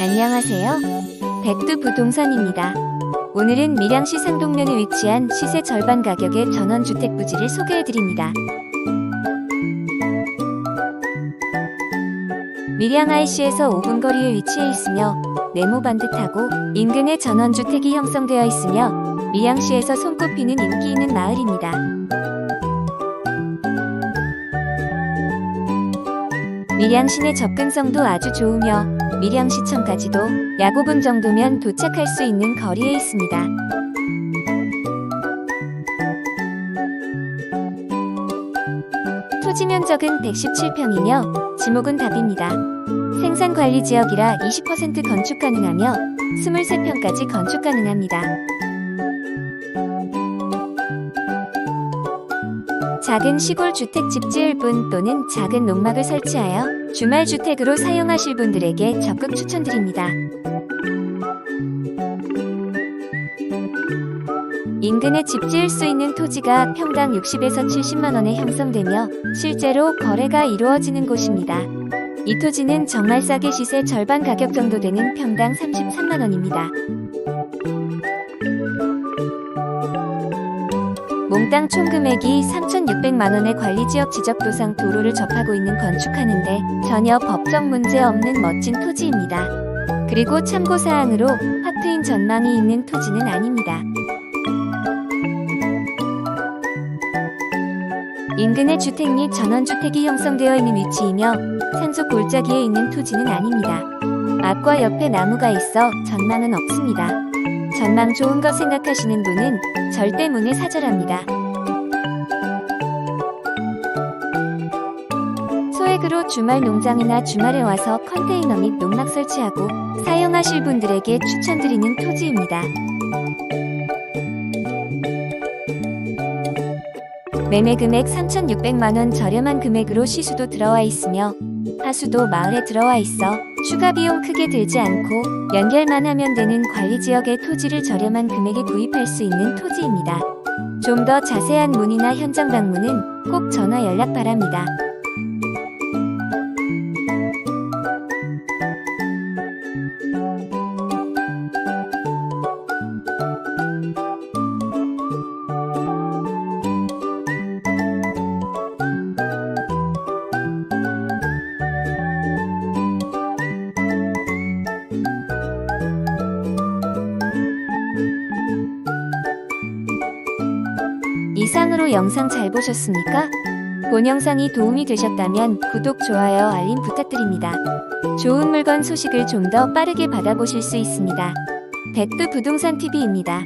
안녕하세요. 백두 부동산입니다. 오늘은 밀양시 상동면에 위치한 시세 절반 가격의 전원주택 부지를 소개해드립니다. 밀양 IC에서 5분 거리에 위치해 있으며 네모 반듯하고 인근에 전원주택이 형성되어 있으며 밀양시에서 손꼽히는 인기 있는 마을입니다. 밀양시내 접근성도 아주 좋으며 밀양시청까지도 약 5분 정도면 도착할 수 있는 거리에 있습니다. 토지 면적은 117평이며 지목은 답입니다. 생산 관리 지역이라 20% 건축 가능하며 23평까지 건축 가능합니다. 작은 시골 주택 집 지을 분 또는 작은 농막을 설치하여 주말 주택으로 사용하실 분들에게 적극 추천드립니다. 인근에 집 지을 수 있는 토지가 평당 60에서 70만 원에 형성되며 실제로 거래가 이루어지는 곳입니다. 이 토지는 정말 싸게 시세 절반 가격 정도 되는 평당 33만 원입니다. 몽땅 총 금액이 3,600만 원의 관리지역 지적도상 도로를 접하고 있는 건축하는데 전혀 법적 문제 없는 멋진 토지입니다. 그리고 참고사항으로 확 트인 전망이 있는 토지는 아닙니다. 인근에 주택 및 전원주택이 형성되어 있는 위치이며 산속 골짜기에 있는 토지는 아닙니다. 앞과 옆에 나무가 있어 전망은 없습니다. 전망 좋은 거 생각하시는 분은 절대 문을 사절합니다. 소액으로 주말 농장이나 주말에 와서 컨테이너 및 농막 설치하고 사용하실 분들에게 추천드리는 토지입니다. 매매 금액 3,600만 원 저렴한 금액으로 시수도 들어와 있으며 하수도 마을에 들어와 있어 추가 비용 크게 들지 않고 연결만 하면 되는 관리 지역의 토지를 저렴한 금액에 구입할 수 있는 토지입니다. 좀 더 자세한 문의나 현장 방문은 꼭 전화 연락 바랍니다. 이상으로 영상 잘 보셨습니까? 본 영상이 도움이 되셨다면 구독, 좋아요, 알림 부탁드립니다. 좋은 물건 소식을 좀 더 빠르게 받아보실 수 있습니다. 백두 부동산 TV입니다.